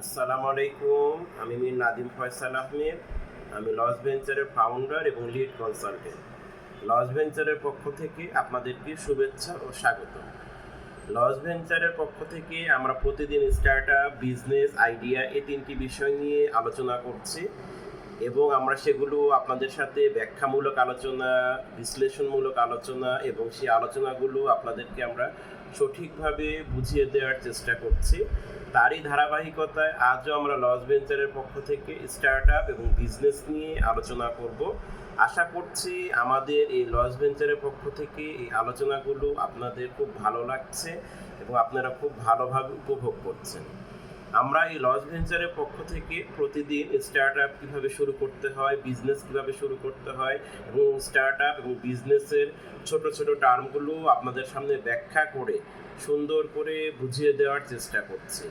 আসসালামু আলাইকুম, আমি মির নাদিম ফয়সাল আহমেদ। আমি লস ভেঞ্চারের ফাউন্ডার এবং লিড কনসালটেন্ট লস ভেঞ্চারের পক্ষ থেকে আপনাদেরকে শুভেচ্ছা ও স্বাগত লস ভেঞ্চারের পক্ষ থেকে আমরা প্রতিদিন স্টার্ট আপ বিজনেস আইডিয়া এই তিনটি বিষয় নিয়ে আলোচনা করছি এবং আমরা সেগুলো আপনাদের সাথে ব্যাখ্যামূলক আলোচনা, বিশ্লেষণমূলক আলোচনা এবং সেই আলোচনাগুলো আপনাদেরকে আমরা সঠিকভাবে বুঝিয়ে দেওয়ার চেষ্টা করছি। তারই ধারাবাহিকতায় আজও আমরা লস ভেঞ্চারের পক্ষ থেকে স্টার্ট আপ এবং বিজনেস নিয়ে আলোচনা করব। আশা করছি আমাদের এই লস ভেঞ্চারের পক্ষ থেকে এই আলোচনাগুলো আপনাদের খুব ভালো লাগছে এবং আপনারা খুব ভালোভাবে উপভোগ করছেন। আমরা এই লস ভেঞ্চারের পক্ষ থেকে প্রতিদিন স্টার্ট আপ কীভাবে শুরু করতে হয় বিজনেস কীভাবে শুরু করতে হয় এবং স্টার্ট আপ এবং বিজনেসের ছোট ছোট টার্মগুলো আপনাদের সামনে ব্যাখ্যা করে, সুন্দর করে বুঝিয়ে দেওয়ার চেষ্টা করছি।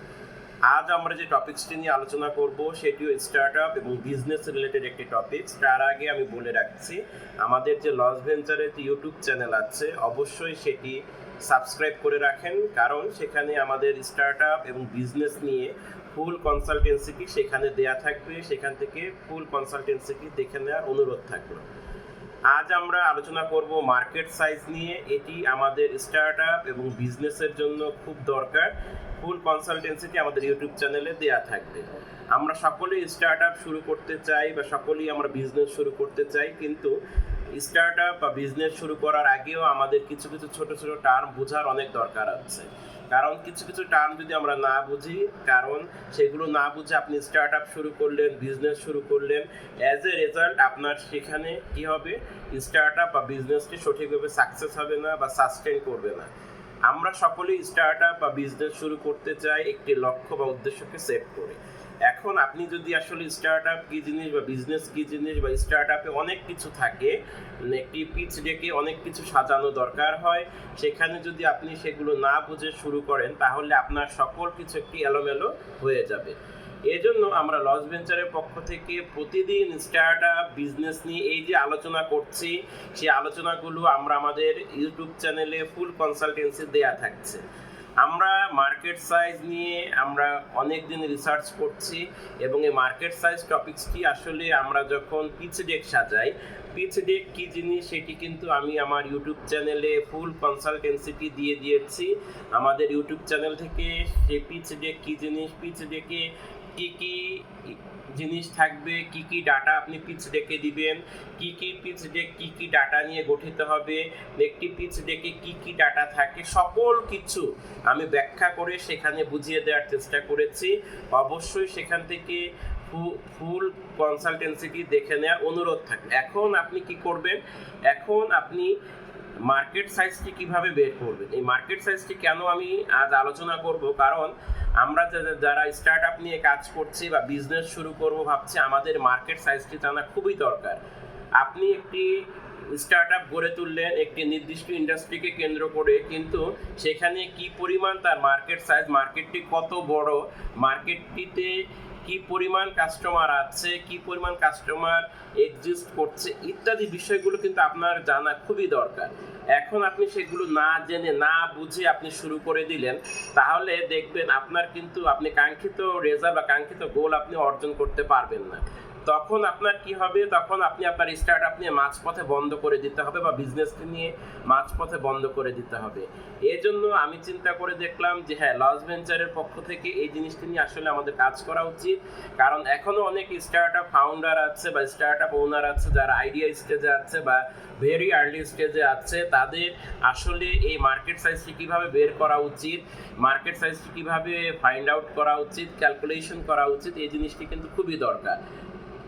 আজ আমরা যে টপিকসটি নিয়ে আলোচনা করব, সেটিও স্টার্ট আপ এবং বিজনেস রিলেটেড একটি টপিক তার আগে আমি বলে রাখছি, আমাদের যে লস ভেঞ্চারের যে ইউটিউব চ্যানেল আছে, অবশ্যই সেটি সাবস্ক্রাইব করে রাখেন, কারণ সেখানে আমাদের স্টার্ট এবং বিজনেস নিয়ে ফুল কনসালটেন্সিটি সেখানে দেয়া থাকবে, সেখান থেকে ফুল কনসালটেন্সিটি দেখে নেওয়ার অনুরোধ থাকবে আজ আমরা আলোচনা করব মার্কেট সাইজ নিয়ে, এটি আমাদের স্টার্ট এবং বিজনেসের জন্য খুব দরকার ফুল কনসালটেন্সিটি আমাদের ইউটিউব চ্যানেলে দেয়া থাকবে। আমরা সকলেই স্টার্ট শুরু করতে চাই বা সকলেই আমরা বিজনেস শুরু করতে চাই, কিন্তু স্টার্ট আপ বা বিজনেস শুরু করার আগেও আমাদের কিছু কিছু ছোট ছোট টার্ম বোঝার অনেক দরকার আছে। কারণ কিছু কিছু টার্ম যদি আমরা না বুঝি, কারণ সেগুলো না বুঝে আপনি স্টার্ট আপ শুরু করলেন বিজনেস শুরু করলেন অ্যাজ এ রেজাল্ট আপনার সেখানে কি হবে? স্টার্ট আপ বা বিজনেসটি সঠিকভাবে সাকসেস হবে না বা সাস্টেন করবে না। আমরা সকলেই স্টার্ট আপ বা বিজনেস শুরু করতে চাই, একটি লক্ষ্য বা উদ্দেশ্যকে সেট করে। এখন আপনি যদি আসলে স্টার্ট আপ কী জিনিস বা বিজনেস কী জিনিস বা স্টার্ট আপে অনেক কিছু থাকে, একটি পিচ ডেকে অনেক কিছু সাজানো দরকার হয়, সেখানে যদি আপনি সেগুলো না বুঝে শুরু করেন, তাহলে আপনার সকল কিছু একটি এলোমেলো হয়ে যাবে। এজন্য আমরা লস ভেঞ্চারের পক্ষ থেকে প্রতিদিন স্টার্ট আপ বিজনেস নিয়ে এই যে আলোচনা করছি সেই আলোচনাগুলো আমরা আমাদের ইউটিউব চ্যানেলে ফুল কনসালটেন্সি দেয়া থাকছে। আমরা মার্কেট সাইজ নিয়ে আমরা অনেক দিন রিসার্চ করছি এবং এই মার্কেট সাইজ টপিকসটি আসলে আমরা যখন পিচ ডেক সাজাই পিচ ডেক কী জিনিস সেটি কিন্তু আমি আমার ইউটিউব চ্যানেলে ফুল কনসালটেন্সিটি দিয়ে দিয়েছি। আমাদের ইউটিউব চ্যানেল থেকে সেই পিচ ডেক কী জিনিস পিচ ডেকে কী কী জিনিস থাকবে, কি কি ডাটা আপনি পিচ ডেকে দিবেন, কি কি পিচ ডেক কি কি ডাটা নিয়ে গঠিত হবে, একটি পিচ ডেকে কি কি ডাটা থাকে, সকল কিছু আমি ব্যাখ্যা করে সেখানে বুঝিয়ে দেওয়ার চেষ্টা করেছি। অবশ্যই সেখান থেকে ফুল কনসালটেন্সিটি দেখে নেওয়ার অনুরোধ থাকবে। এখন আপনি কি করবেন? এখন আপনি মার্কেট সাইজটি কীভাবে বের করবেন এই মার্কেট সাইজটি কেন আমি আজ আলোচনা করব? কারণ আমরা যারা স্টার্ট আপ নিয়ে কাজ করছি বা বিজনেস শুরু করব ভাবছি, আমাদের মার্কেট সাইজটি জানা খুবই দরকার। আপনি একটি স্টার্ট আপ গড়ে তুললেন, একটি নির্দিষ্ট ইন্ডাস্ট্রিকে কেন্দ্র করে, কিন্তু সেখানে কি পরিমাণ তার মার্কেট সাইজ মার্কেটটি কত বড় মার্কেটটিতে কি পরিমাণ কাস্টমার আছে, কি পরিমাণ কাস্টমার এক্সিস্ট করছে, ইত্যাদি বিষয়গুলো কিন্তু আপনার জানা খুবই দরকার। এখন আপনি সেগুলো না জেনে, না বুঝে আপনি শুরু করে দিলেন, তাহলে দেখবেন আপনার কিন্তু আপনি কাঙ্ক্ষিত রেজাল্ট বা কাঙ্ক্ষিত গোল আপনি অর্জন করতে পারবেন না। তখন আপনার কি হবে? তখন আপনি আপনার স্টার্ট আপ নিয়ে মাঝপথে বন্ধ করে দিতে হবে বা বিজনেসটি নিয়ে মাঝপথে বন্ধ করে দিতে হবে। এই জন্য আমি চিন্তা করে দেখলাম যে হ্যাঁ লস ভেঞ্চারের পক্ষ থেকে এই জিনিসটি নিয়ে আসলে আমাদের কাজ করা উচিত। কারণ এখনও অনেক স্টার্ট আপ ফাউন্ডার আছে বা স্টার্ট আপ ওনার আছে যারা আইডিয়া স্টেজে আছে বা ভেরি আর্লি স্টেজে আছে। তাদের আসলে এই মার্কেট সাইজটি কীভাবে বের করা উচিত মার্কেট সাইজটি কীভাবে ফাইন্ড আউট করা উচিত ক্যালকুলেশন করা উচিত, এই জিনিসটি কিন্তু খুবই দরকার।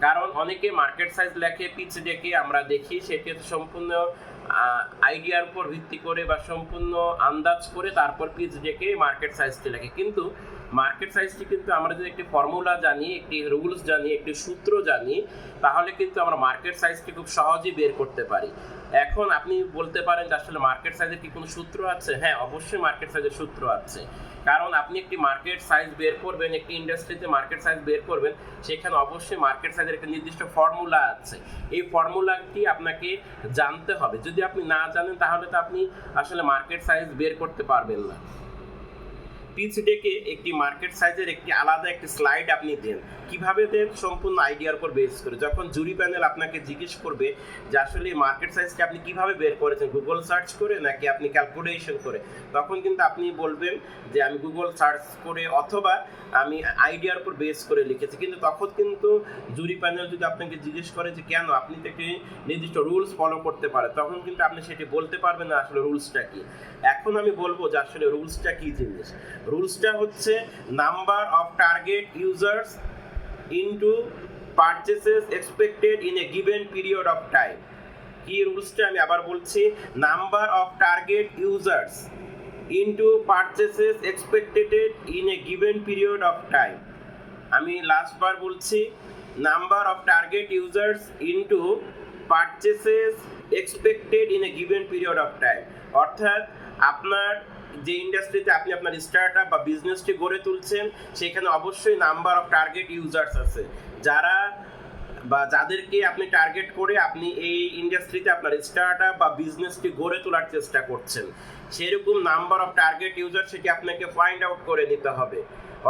কারণ অনেকে মার্কেট সাইজ লেখে পিচ ডেকে আমরা দেখি সেক্ষেত্রে সম্পূর্ণ আইডিয়ার উপর ভিত্তি করে বা সম্পূর্ণ আন্দাজ করে তারপর পিচ ডেকে মার্কেট সাইজটি লেখে। কিন্তু মার্কেট সাইজটি কিন্তু আমরা যদি একটি ফর্মুলা জানি, একটি রুলস জানি, একটি সূত্র জানি, তাহলে কিন্তু আমরা মার্কেট সাইজটি খুব সহজেই বের করতে পারি। এখন আপনি বলতে পারেন যে আসলে মার্কেট সাইজের কি কোনো সূত্র আছে? হ্যাঁ অবশ্যই মার্কেট সাইজের সূত্র আছে। কারণ আপনি একটি মার্কেট সাইজ বের করবেন, একটি ইন্ডাস্ট্রিতে মার্কেট সাইজ বের করবেন, সেখানে অবশ্যই মার্কেট সাইজের একটা নির্দিষ্ট ফর্মুলা আছে। এই ফর্মুলাটি আপনাকে জানতে হবে। যদি আপনি না জানেন, তাহলে তো আপনি আসলে মার্কেট সাইজ বের করতে পারবেন না। পিচ ডেকে একটি মার্কেট সাইজের একটি আলাদা একটি স্লাইড আপনি দেন। কীভাবে দেন? সম্পূর্ণ আইডিয়ার উপর বেস করে। যখন জুরি প্যানেল আপনাকে জিজ্ঞেস করবে যে আসলে মার্কেট সাইজকে আপনি কীভাবে বের করেছেন গুগল সার্চ করে নাকি আপনি ক্যালকুলেশন করে, তখন কিন্তু আপনি বলবেন যে আমি গুগল সার্চ করে অথবা আমি আইডিয়ার উপর বেস করে লিখেছি। কিন্তু তখন কিন্তু জুরি প্যানেল যদি আপনাকে জিজ্ঞেস করে যে কেন আপনি তো একটি নির্দিষ্ট রুলস ফলো করতে পারে তখন কিন্তু আপনি সেটি বলতে পারবেন না আসলে রুলসটা কি। এখন আমি বলব যে আসলে রুলসটা কি জিনিস? রুলসটা হচ্ছে number of target users into purchases expected in a given period of time. কি রুলসটা আমি আবার বলছি? Number of target users into purchases expected in a given period of time. আমি লাস্ট বার বলছি, number of target users into purchases expected in a given period of time. অর্থাৎ আপনার যে ইন্ডাস্ট্রিতে আপনি আপনার স্টার্ট আপ বা বিজনেসটি গড়ে তুলছেন, সেখানে অবশ্যই নাম্বার অফ টার্গেট ইউজার্স আছে। যারা বা যাদেরকে আপনি টার্গেট করে আপনি এই ইন্ডাস্ট্রিতে আপনার স্টার্ট আপ বা বিজনেসটি গড়ে তোলার চেষ্টা করছেন, সেরকম নাম্বার অফ টার্গেট ইউজার সেটি আপনাকে ফাইন্ড আউট করে নিতে হবে।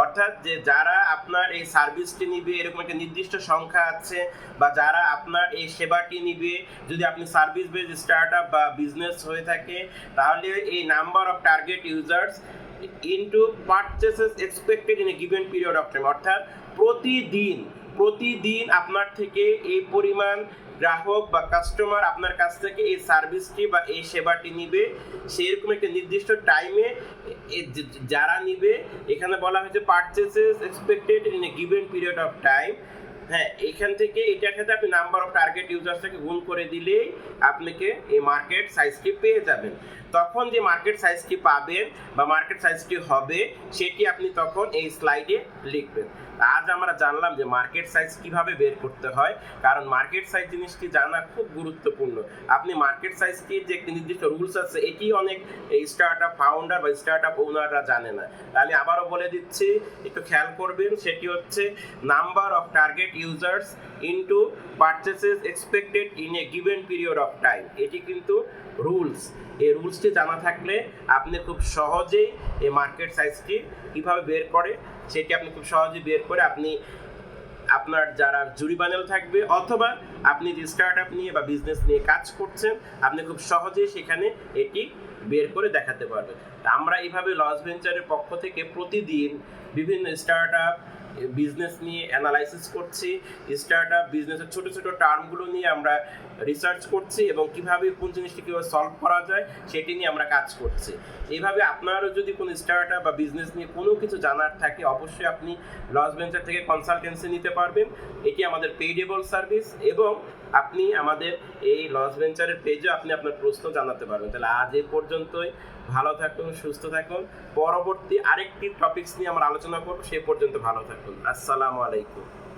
অর্থাৎ যে যারা আপনার এই সার্ভিসটি নিবে, এরকম একটা নির্দিষ্ট সংখ্যা আছে, বা যারা আপনার এই সেবাটি নিবে, যদি আপনি সার্ভিস বেস স্টার্ট আপ বা বিজনেস হয়ে থাকে, তাহলে এই number of target users into purchases expected in a given period of time অর্থাৎ প্রতিদিন প্রতিদিন আপনার থেকে এই পরিমাণ গ্রাহক বা কাস্টমার আপনার কাছ থেকে এই সার্ভিসটি বা এই সেবাটি নিবে। সেরকম একটা নির্দিষ্ট টাইমে যারা নিবে, এখানে বলা হয়েছে purchases expected in a given period of time হ্যাঁ এখান থেকে এটার ক্ষেত্রে আপনি নাম্বার অফ টার্গেট ইউজার্সটাকে গুণ করে দিলেই আপনাকে এই মার্কেট সাইজটি পেয়ে যাবেন। তখন যে মার্কেট সাইজটি পাবেন বা মার্কেট সাইজটি হবে, সেটি আপনি তখন এই স্লাইডে লিখবেন। আজ আমরা জানলাম যে মার্কেট সাইজ কীভাবে বের করতে হয়, কারণ মার্কেট সাইজ জিনিসটি জানা খুব গুরুত্বপূর্ণ। আপনি মার্কেট সাইজকে যে একটি নির্দিষ্ট রুলস আছে, এটি অনেক স্টার্ট আপ ফাউন্ডার বা স্টার্ট আপ ওনাররা জানে না। আমি আবারও বলে দিচ্ছি, একটু খেয়াল করবেন, সেটি হচ্ছে number of target users into purchases expected in a given period of time এটি কিন্তু রুলস এই রুলসটি জানা থাকলে আপনি খুব সহজেই এই মার্কেট সাইজটি কীভাবে বের করে সেটি আপনি খুব সহজে বের করে আপনি আপনার যারা জুরি বানেল থাকবে অথবা আপনি যে স্টার্ট আপ নিয়ে বা বিজনেস নিয়ে কাজ করছেন, আপনি খুব সহজে সেখানে এটি বের করে দেখাতে পারবেন। আমরা এইভাবে লস ভেঞ্চারের পক্ষ থেকে প্রতিদিন বিভিন্ন স্টার্ট আপ বিজনেস নিয়ে অ্যানালাইসিস করছি স্টার্ট আপ বিজনেসের ছোটো ছোটো টার্মগুলো নিয়ে আমরা রিসার্চ করছি এবং কীভাবে কোন জিনিসটি কীভাবে সলভ করা যায় সেটি নিয়ে আমরা কাজ করছি। এইভাবে আপনারও যদি কোনো স্টার্ট আপ বা বিজনেস নিয়ে কোনো কিছু জানার থাকে, অবশ্যই আপনি লস ভেঞ্চার থেকে কনসালটেন্সি নিতে পারবেন। এটি আমাদের পেইডেবল সার্ভিস এবং আপনি আমাদের এই লস ভেঞ্চারের পেজে আপনি আপনার প্রশ্ন জানাতে পারবেন। তাহলে আজ এ পর্যন্তই। ভালো থাকুন, সুস্থ থাকুন। পরবর্তী আরেকটি টপিকস নিয়ে আমরা আলোচনা করব, সে পর্যন্ত ভালো থাকুন। আসসালামু আলাইকুম।